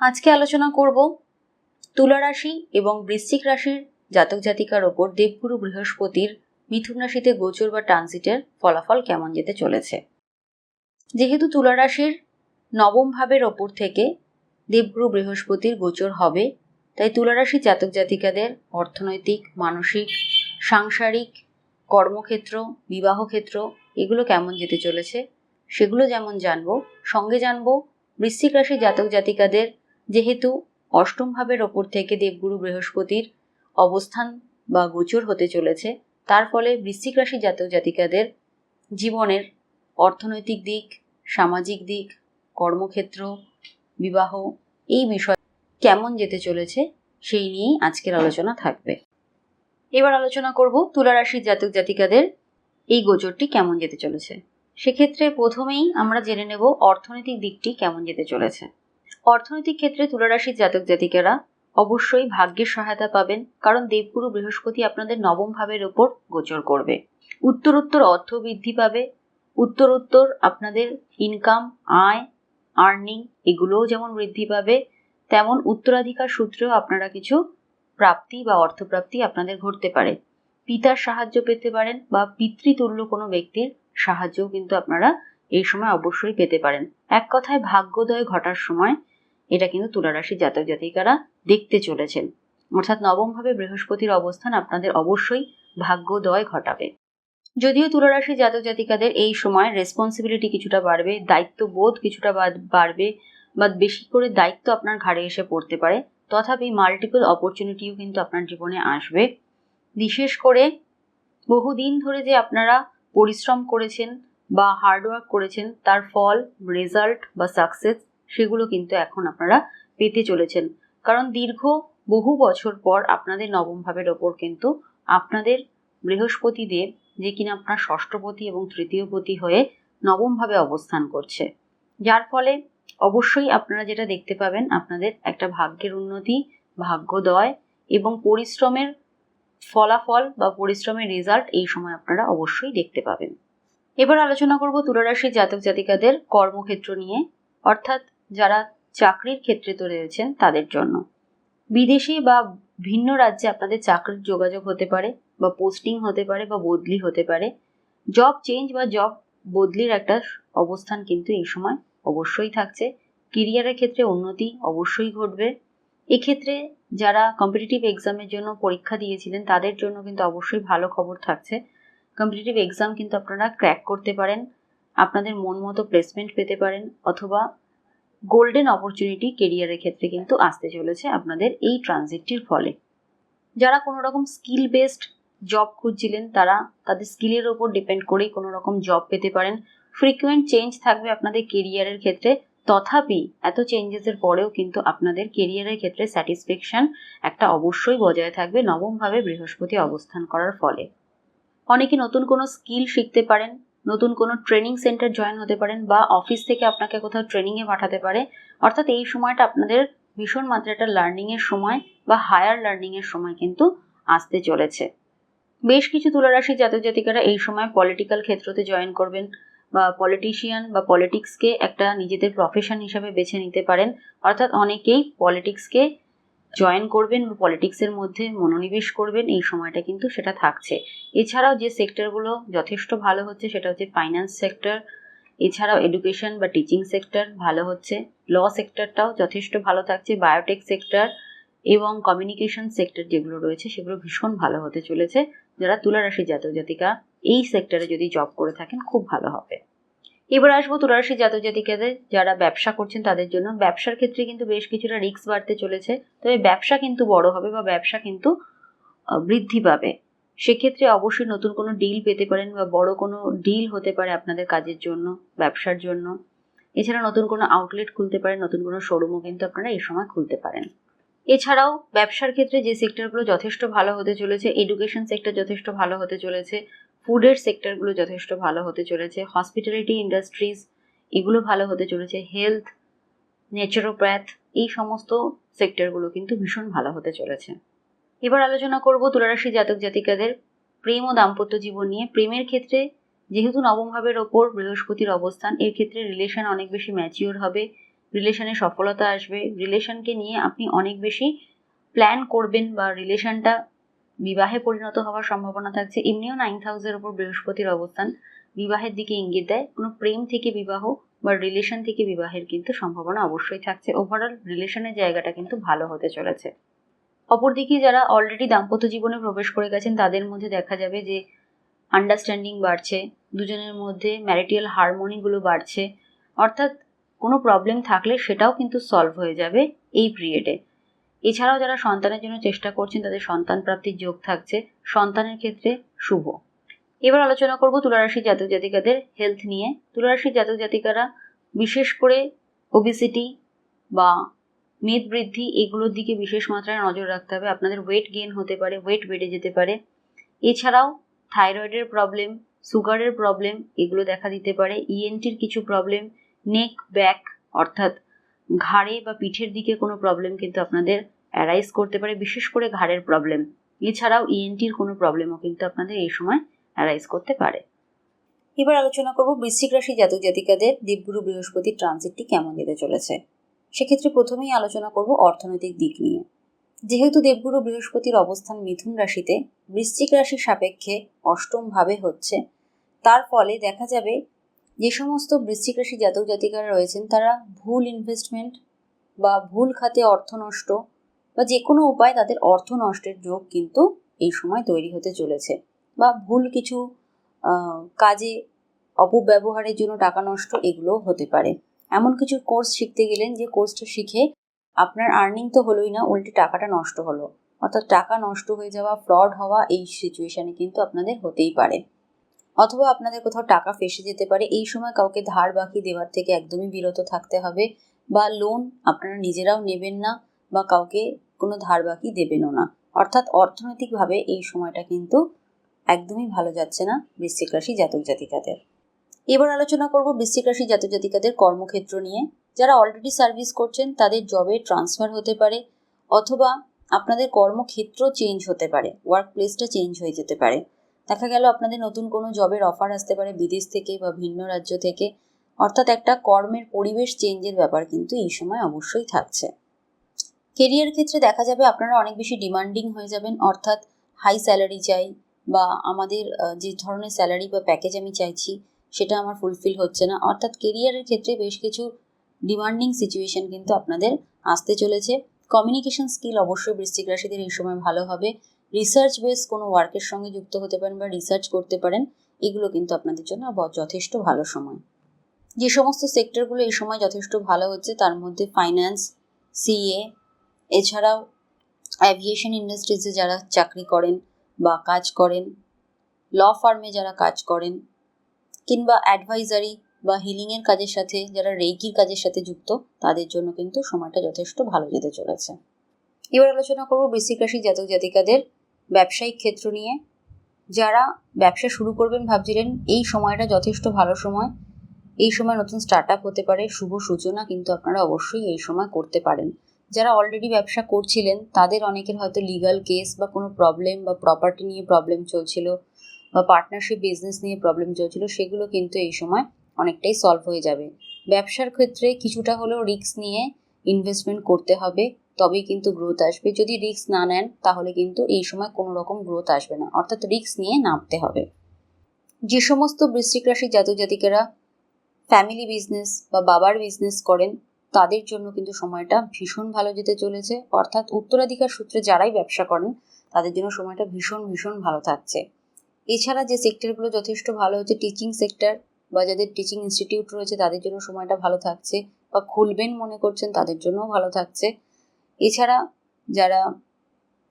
আজকে আলোচনা করব তুলা রাশি এবং বৃশ্চিক রাশির জাতক জাতিকার ওপর দেবগুরু বৃহস্পতির মিথুন রাশিতে গোচর বা ট্রানজিটের ফলাফল কেমন যেতে চলেছে। যেহেতু তুলা রাশির নবম ভাবের ওপর থেকে দেবগুরু বৃহস্পতির গোচর হবে, তাই তুলা রাশির জাতক জাতিকাদের অর্থনৈতিক, মানসিক, সাংসারিক, কর্মক্ষেত্র বিবাহ ক্ষেত্র এগুলো কেমন যেতে চলেছে সেগুলো যেমন জানব, সঙ্গে জানব বৃশ্চিক রাশির জাতক জাতিকাদের যেহেতু অষ্টম ভাবের ওপর থেকে দেবগুরু বৃহস্পতির অবস্থান বা গোচর হতে চলেছে, তার ফলে বৃশ্চিক রাশি জাতক জাতিকাদের জীবনের অর্থনৈতিক দিক, সামাজিক দিক, কর্মক্ষেত্র, বিবাহ এই বিষয় কেমন যেতে চলেছে সেই নিয়েই আজকের আলোচনা থাকবে। এবার আলোচনা করব তুলা রাশির জাতক জাতিকাদের এই গোচরটি কেমন যেতে চলেছে। সেক্ষেত্রে প্রথমেই আমরা জেনে নেব অর্থনৈতিক দিকটি কেমন যেতে চলেছে। অর্থনৈতিক ক্ষেত্রে তুলারাশির জাতক জাতিকারা অবশ্যই ভাগ্যের সহায়তা পাবেন, কারণ দেবগুরু বৃহস্পতি আপনাদের নবম ভাবের ওপর গোচর করবে। উত্তরোত্তর অর্থ বৃদ্ধি পাবে, উত্তরোত্তর আপনাদের ইনকাম আয় আর্নিং এগুলোও যেমন বৃদ্ধি পাবে, তেমন উত্তরাধিকার সূত্রেও আপনারা কিছু প্রাপ্তি বা অর্থপ্রাপ্তি আপনাদের ঘটতে পারে। পিতার সাহায্য পেতে পারেন বা পিতৃতুল্য কোনো ব্যক্তির সাহায্যও কিন্তু আপনারা এই সময় অবশ্যই পেতে পারেন। এক কথায় ভাগ্যোদয় ঘটার সময় এটা কিন্তু তুলারাশি জাতক জাতিকারা দেখতে চলেছেন। অর্থাৎ নবমভাবে বৃহস্পতির অবস্থান আপনাদের অবশ্যই ভাগ্যোদয় ঘটাবে। যদিও তুলারাশি জাতক জাতিকাদের এই সময় রেসপন্সিবিলিটি কিছুটা বাড়বে, দায়িত্ববোধ কিছুটা বাড়বে, বা বেশি করে দায়িত্ব আপনার ঘাড়ে এসে পড়তে পারে, তথাপি মাল্টিপল অপরচুনিটিও কিন্তু আপনার জীবনে আসবে। বিশেষ করে বহুদিন ধরে যে আপনারা পরিশ্রম করেছেন বা হার্ডওয়ার্ক করেছেন, তার ফল রেজাল্ট বা সাকসেস সেগুলো কিন্তু এখন আপনারা পেতে চলেছেন। কারণ দীর্ঘ বহু বছর পর আপনাদের নবম ভাবের ওপর কিন্তু আপনাদের বৃহস্পতি দেব যে কিনা আপনার ষষ্ঠপতি এবং তৃতীয়পতি হয়ে নবমভাবে অবস্থান করছে। যার ফলে অবশ্যই আপনারা যেটা দেখতে পাবেন, আপনাদের একটা ভাগ্যের উন্নতি ভাগ্যদয় এবং পরিশ্রমের ফলাফল বা পরিশ্রমের রেজাল্ট এই সময় আপনারা অবশ্যই দেখতে পাবেন। এবার আলোচনা করব তুলারাশির জাতক জাতিকাদের কর্মক্ষেত্র নিয়ে। অর্থাৎ যারা চাকরির ক্ষেত্রে তো রয়েছেন তাদের জন্য। বিদেশে বা ভিন্ন রাজ্যে আপনাদের চাকরির যোগাযোগ হতে পারে বা পোস্টিং হতে পারে বা বদলি হতে পারে। জব চেঞ্জ বা জব বদলির একটা অবস্থান কিন্তু এই সময় অবশ্যই থাকছে। কেরিয়ারের ক্ষেত্রে উন্নতি অবশ্যই ঘটবে। এক্ষেত্রে যারা কম্পিটিটিভ এক্সামের জন্য পরীক্ষা দিয়েছিলেন তাদের জন্য কিন্তু অবশ্যই ভালো খবর থাকছে। কম্পিটিটিভ এক্সাম কিন্তু আপনারা ক্র্যাক করতে পারেন। আপনাদের মন মতো প্লেসমেন্ট পেতে পারেন অথবা গোল্ডেন অপরচুনিটি কেরিয়ারের ক্ষেত্রে কিন্তু আসতে চলেছে আপনাদের এই ট্রানজিটটির ফলে। যারা কোনো রকম স্কিল বেসড জব খুঁজছিলেন, তারা তাদের স্কিলের ওপর ডিপেন্ড করেই কোনো রকম জব পেতে পারেন। ফ্রিকুয়েন্ট চেঞ্জ থাকবে আপনাদের কেরিয়ারের ক্ষেত্রে। তথাপি এত চেঞ্জেসের পরেও কিন্তু আপনাদের কেরিয়ারের ক্ষেত্রে স্যাটিসফ্যাকশন একটা অবশ্যই বজায় থাকবে নবমভাবে বৃহস্পতি অবস্থান করার ফলে। অনেকে নতুন কোনো স্কিল শিখতে পারেন নতুন কোনো ট্রেনিং সেন্টার জয়েন হতে পারেন বা অফিস থেকে আপনাকে কোথাও ট্রেনিংয়ে পাঠাতে পারে। অর্থাৎ এই সময়টা আপনাদের ভীষণ মাত্রাটা লার্নিংয়ের সময় বা হায়ার লার্নিংয়ের সময় কিন্তু আসতে চলেছে। বেশ কিছু তুলারাশি জাতক জাতিকারা এই সময় পলিটিক্যাল ক্ষেত্রতে জয়েন করবেন বা পলিটিশিয়ান বা পলিটিক্সকে একটা নিজেদের প্রফেশন হিসাবে বেছে নিতে পারেন। অর্থাৎ অনেকেই পলিটিক্সকে জয়েন করবেন বা পলিটিক্সের মধ্যে মনোনিবেশ করবেন, এই সময়টা কিন্তু সেটা থাকছে। এছাড়াও যে সেক্টরগুলো যথেষ্ট ভালো হচ্ছে, সেটা হচ্ছে ফাইন্যান্স সেক্টর এছাড়াও এডুকেশন বা টিচিং সেক্টর ভালো হচ্ছে। ল সেক্টরটাও যথেষ্ট ভালো থাকছে বায়োটেক সেক্টর এবং কমিউনিকেশন সেক্টর যেগুলো রয়েছে, সেগুলো ভীষণ ভালো হতে চলেছে। যারা তুলারাশি জাতক জাতিকা, এই সেক্টরে যদি জব করে থাকেন, খুব ভালো হবে। এবার আসব তুলারাশি জাতক যারা ব্যবসা করছেন তাদের জন্য। ব্যবসার ক্ষেত্রে কিন্তু বেশ কিছুটা রিস্ক বাড়তে চলেছে। তবে ব্যবসা কিন্তু বড় হবে বা ব্যবসা কিন্তু বৃদ্ধি পাবে। সেক্ষেত্রে অবশ্যই নতুন কোনো ডিল পেতে পারেন বা বড় কোনো ডিল হতে পারে আপনাদের কাজের জন্য, ব্যবসার জন্য। এছাড়া নতুন কোনো আউটলেট খুলতে পারেন, নতুন কোনো শোরুমও কিন্তু আপনারা এই সময় খুলতে পারেন। এছাড়াও ব্যবসার ক্ষেত্রে যে সেক্টরগুলো যথেষ্ট ভালো হতে চলেছে এডুকেশন সেক্টর যথেষ্ট ভালো হতে চলেছে ফুডের সেক্টরগুলো যথেষ্ট ভালো হতে চলেছে হসপিটালিটি ইন্ডাস্ট্রিজ এগুলো ভালো হতে চলেছে হেলথ নেচারোপ্যাথ এই সমস্ত সেক্টরগুলো কিন্তু ভীষণ ভালো হতে চলেছে। এবার আলোচনা করব তুলারাশি জাতক জাতিকাদের প্রেম ও দাম্পত্য জীবন নিয়ে। প্রেমের ক্ষেত্রে যেহেতু নবম ভাবের ওপর বৃহস্পতির অবস্থান, এর ক্ষেত্রে রিলেশন অনেক বেশি ম্যাচিওর হবে রিলেশনে সফলতা আসবে রিলেশনকে নিয়ে আপনি অনেক বেশি প্ল্যান করবেন বা রিলেশনটা বিবাহে পরিণত হওয়ার সম্ভাবনা থাকছে। এমনিও নাইন্থ হাউসের ওপর বৃহস্পতির অবস্থান। বিবাহের দিকে ইঙ্গিত দেয়, কোনো প্রেম থেকে বিবাহ বা রিলেশন থেকে বিবাহের কিন্তু সম্ভাবনা অবশ্যই থাকছে। ওভারঅল রিলেশনের জায়গাটা কিন্তু ভালো হতে চলেছে। অপরদিকে যারা অলরেডি দাম্পত্য জীবনে প্রবেশ করে গেছেন, তাদের মধ্যে দেখা যাবে যে আন্ডারস্ট্যান্ডিং বাড়ছে, দুজনের মধ্যে ম্যারিটিয়াল হারমোনিগুলো বাড়ছে। অর্থাৎ কোনো প্রবলেম থাকলে সেটাও কিন্তু সলভ হয়ে যাবে এই পিরিয়ডে এছাড়াও যারা সন্তানের জন্য চেষ্টা করছেন, তাদের সন্তান প্রাপ্তির যোগ থাকছে। সন্তানের ক্ষেত্রে শুভ। এবার আলোচনা করব তুলারাশি জাতক জাতিকাদের হেলথ নিয়ে। তুলারাশির জাতক জাতিকারা বিশেষ করে ওবিসিটি বা মেদ বৃদ্ধি এগুলোর দিকে বিশেষ মাত্রায় নজর রাখতে হবে। আপনাদের ওয়েট গেইন হতে পারে ওয়েট বেড়ে যেতে পারে। এছাড়াও থাইরয়েডের প্রবলেম সুগারের প্রবলেম এগুলো দেখা দিতে পারে। ইএনটির কিছু প্রবলেম নেক ব্যাক অর্থাৎ ঘাড়ে বা পিঠের দিকে কোনো প্রবলেম কিন্তু আপনাদের অ্যারাইজ করতে পারে, বিশেষ করে ঘাড়ের প্রবলেম এছাড়াও ইএনটির কোনো প্রবলেমও কিন্তু আপনাদের এই সময় অ্যারাইজ করতে পারে। এবার আলোচনা করব বৃশ্চিক রাশি জাতক জাতিকাদের দেবগুরু বৃহস্পতির ট্রানজিটটি কেমন যেতে চলেছে। সেক্ষেত্রে প্রথমেই আলোচনা করব অর্থনৈতিক দিক নিয়ে। যেহেতু দেবগুরু বৃহস্পতির অবস্থান মিথুন রাশিতে, বৃশ্চিক রাশির সাপেক্ষে অষ্টম ভাবে হচ্ছে। তার ফলে দেখা যাবে যে সমস্ত বৃশ্চিক রাশি জাতক জাতিকারা রয়েছেন, তারা ভুল ইনভেস্টমেন্ট বা ভুল খাতে অর্থ নষ্ট বা যে কোনো উপায় তাদের অর্থ নষ্টের যোগ কিন্তু এই সময় তৈরি হতে চলেছে বা ভুল কিছু কাজে অপব্যবহারের জন্য টাকা নষ্ট এগুলোও হতে পারে। এমন কিছু কোর্স শিখতে গেলেন যে কোর্সটা শিখে আপনার আর্নিং তো হলোই না, উল্টে টাকাটা নষ্ট হলো। অর্থাৎ টাকা নষ্ট হয়ে যাওয়া ফ্রড হওয়া এই সিচুয়েশানে কিন্তু আপনাদের হতেই পারে। অথবা আপনাদের কোথাও টাকা ফেসে যেতে পারে, এই সময় কাউকে ধার বাকি দেওয়ার থেকে একদমই বিরত থাকতে হবে বা লোন আপনারা নিজেরাও নেবেন না বা কাউকে কোনো ধার বাকি দেবেনও না। অর্থাৎ অর্থনৈতিকভাবে এই সময়টা কিন্তু একদমই ভালো যাচ্ছে না বৃশ্চিক রাশি জাতক জাতিকাদের। এবার আলোচনা করব বৃশ্চিক রাশি জাতক জাতিকাদের কর্মক্ষেত্র নিয়ে। যারা অলরেডি সার্ভিস করছেন, তাদের জবে ট্রান্সফার হতে পারে অথবা আপনাদের কর্মক্ষেত্র চেঞ্জ হতে পারে ওয়ার্ক প্লেসটা চেঞ্জ হয়ে যেতে পারে। দেখা গেল আপনাদের নতুন কোনো জবের অফার আসতে পারে বিদেশ থেকে বা ভিন্ন রাজ্য থেকে। অর্থাৎ একটা কর্মের পরিবেশ চেঞ্জের ব্যাপার কিন্তু এই সময় অবশ্যই থাকছে। কেরিয়ার ক্ষেত্রে দেখা যাবে আপনারা অনেক বেশি ডিমান্ডিং হয়ে যাবেন। অর্থাৎ হাই স্যালারি চাই বা আমাদের যে ধরনের স্যালারি বা প্যাকেজ আমি চাইছি সেটা আমার ফুলফিল হচ্ছে না। অর্থাৎ কেরিয়ারের ক্ষেত্রে বেশ কিছু ডিমান্ডিং সিচুয়েশন কিন্তু আপনাদের আসতে চলেছে। কমিউনিকেশন স্কিল অবশ্যই বৃশ্চিক রাশিদের এই সময় ভালো হবে। রিসার্চ বেস কোনো ওয়ার্কের সঙ্গে যুক্ত হতে পারেন বা রিসার্চ করতে পারেন, এগুলো কিন্তু আপনাদের জন্য যথেষ্ট ভালো সময়। যে সমস্ত সেক্টরগুলো এই সময় যথেষ্ট ভালো হচ্ছে, তার মধ্যে ফাইন্যান্স সিএ এছাড়াও অ্যাভিয়েশন ইন্ডাস্ট্রিজে যারা চাকরি করেন বা কাজ করেন ল ফার্মে যারা কাজ করেন, কিংবা অ্যাডভাইজারি বা হিলিংয়ের কাজের সাথে যারা রেইকির কাজের সাথে যুক্ত, তাদের জন্য কিন্তু সময়টা যথেষ্ট ভালো যেতে চলেছে। এবার আলোচনা করব বৃশ্চিক রাশি জাতক জাতিকাদের ব্যবসায়িক ক্ষেত্র নিয়ে। যারা ব্যবসা শুরু করবেন ভাবছিলেন, এই সময়টা যথেষ্ট ভালো সময়। এই সময় নতুন স্টার্ট আপ হতে পারে, শুভ সূচনা কিন্তু আপনারা অবশ্যই এই সময় করতে পারেন। যারা অলরেডি ব্যবসা করছিলেন, তাদের অনেকের হয়তো লিগাল কেস বা কোনো প্রবলেম বা প্রপার্টি নিয়ে প্রবলেম চলছিল বা পার্টনারশিপ বিজনেস নিয়ে প্রবলেম চলছিল, সেগুলো কিন্তু এই সময় অনেকটাই সলভ হয়ে যাবে। ব্যবসার ক্ষেত্রে কিছুটা হলেও রিস্ক নিয়ে ইনভেস্টমেন্ট করতে হবে, তবেই কিন্তু গ্রোথ আসবে। যদি রিস্ক না নেন, তাহলে কিন্তু এই সময় কোনো রকম গ্রোথ আসবে না। অর্থাৎ রিস্ক নিয়ে নামতে হবে। যে সমস্ত বৃশ্চিক রাশির জাতক জাতিকেরা ফ্যামিলি বিজনেস বা বাবার বিজনেস করেন, তাদের জন্য কিন্তু সময়টা ভীষণ ভালো যেতে চলেছে। অর্থাৎ উত্তরাধিকার সূত্রে যারাই ব্যবসা করেন, তাদের জন্য সময়টা ভীষণ ভীষণ ভালো থাকছে। এছাড়া যে সেক্টরগুলো যথেষ্ট ভালো হচ্ছে টিচিং সেক্টর বা যাদের টিচিং ইনস্টিটিউট রয়েছে, তাদের জন্য সময়টা ভালো থাকছে। বা খুলবেন মনে করছেন তাদের জন্যও ভালো থাকছে। এছাড়া যারা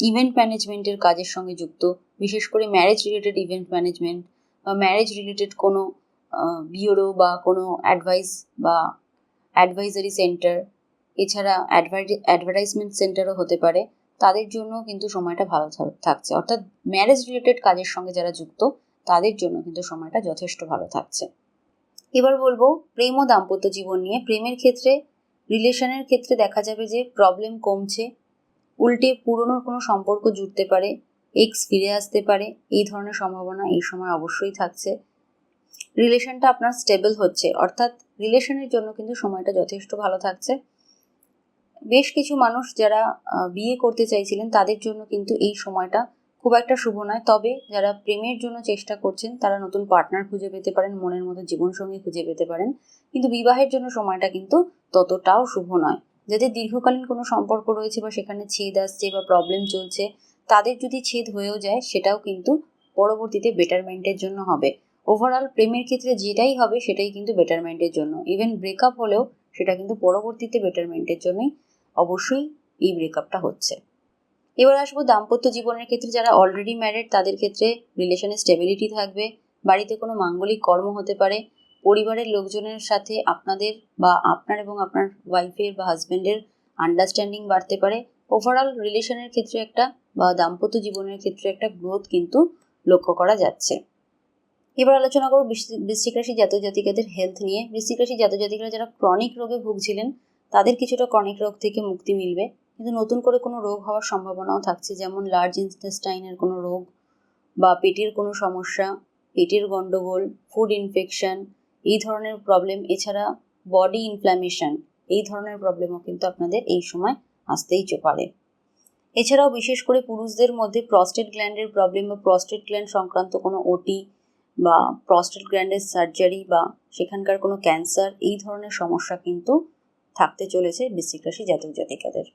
ইভেন্ট ম্যানেজমেন্টের কাজের সঙ্গে যুক্ত, বিশেষ করে ম্যারেজ রিলেটেড ইভেন্ট ম্যানেজমেন্ট বা ম্যারেজ রিলেটেড কোনো বিওরো বা কোনো অ্যাডভাইস বা অ্যাডভাইজারি সেন্টার এছাড়া অ্যাডভার্টাইজমেন্ট সেন্টারও হতে পারে, তাদের জন্য কিন্তু সময়টা ভালো থাকছে। অর্থাৎ ম্যারেজ রিলেটেড কাজের সঙ্গে যারা যুক্ত, তাদের জন্য কিন্তু সময়টা যথেষ্ট ভালো থাকছে। এবার বলব, প্রেম ও দাম্পত্য জীবন নিয়ে। প্রেমের ক্ষেত্রে রিলেশনের ক্ষেত্রে দেখা যাবে যে প্রবলেম কমছে। উল্টে পুরনো কোনো সম্পর্ক জুড়তে পারে এক্স ফিরে আসতে পারে। এই ধরনের সম্ভাবনা এই সময় অবশ্যই থাকছে। রিলেশনটা আপনার স্টেবল হচ্ছে। অর্থাৎ রিলেশনের জন্য কিন্তু সময়টা যথেষ্ট ভালো থাকছে। বেশ কিছু মানুষ যারা বিয়ে করতে চাইছিলেন, তাদের জন্য কিন্তু এই সময়টা খুব একটা শুভ নয়। তবে যারা প্রেমের জন্য চেষ্টা করছেন, তারা নতুন পার্টনার খুঁজে পেতে পারেন, মনের মতো জীবনসঙ্গী খুঁজে পেতে পারেন। কিন্তু বিবাহের জন্য সময়টা কিন্তু ততটাও শুভ নয়। যাদের দীর্ঘকালীন কোনো সম্পর্ক রয়েছে বা সেখানে ছেদ আসছে বা প্রবলেম চলছে, তাদের যদি ছেদ হয়েও যায়, সেটাও কিন্তু পরবর্তীতে বেটারমেন্টের জন্য হবে। ওভারঅল প্রেমের ক্ষেত্রে যেটাই হবে, সেটাই কিন্তু বেটারমেন্টের জন্য। ইভেন ব্রেকআপ হলেও, সেটা কিন্তু পরবর্তীতে বেটারমেন্টের জন্যই অবশ্যই এই ব্রেকআপটা হচ্ছে। এবার আসব দাম্পত্য জীবনের ক্ষেত্রে যারা অলরেডি ম্যারিড তাদের ক্ষেত্রে রিলেশনে স্টেবিলিটি থাকবে। বাড়িতে কোনো মাঙ্গলিক কর্ম হতে পারে। পরিবারের লোকজনের সাথে আপনাদের বা আপনার এবং আপনার ওয়াইফের বা হাজব্যান্ডের আন্ডারস্ট্যান্ডিং বাড়তে পারে। ওভারঅল রিলেশনের ক্ষেত্রে একটা বা দাম্পত্য জীবনের ক্ষেত্রে একটা গ্রোথ কিন্তু লক্ষ্য করা যাচ্ছে। এবার আলোচনা করব বৃশ্চিক রাশি জাতক জাতিকাদের হেলথ নিয়ে। বৃশ্চিক রাশি জাতক জাতিকারা যারা ক্রনিক রোগে ভুগছিলেন, তাদের কিছুটা ক্রনিক রোগ থেকে মুক্তি মিলবে। কিন্তু নতুন করে কোনো রোগ হওয়ার সম্ভাবনাও থাকছে। যেমন লার্জ ইন্টেস্টাইনের কোনো রোগ বা পেটের কোনো সমস্যা, পেটের গন্ডগোল ফুড ইনফেকশন এই ধরনের প্রবলেম এছাড়া বডি ইনফ্ল্যামেশন এই ধরনের প্রবলেমও কিন্তু আপনাদের এই সময় আসতেই পারে। এছাড়াও বিশেষ করে পুরুষদের মধ্যে প্রস্টেট গ্ল্যান্ডের প্রবলেম বা প্রস্টেট গ্ল্যান্ড সংক্রান্ত কোনো ওটি বা প্রস্টেট গ্ল্যান্ডের সার্জারি বা সেখানকার কোনো ক্যান্সার এই ধরনের সমস্যা কিন্তু থাকতে চলেছে বৃশ্চিক রাশি জাতক জাতিকাদের।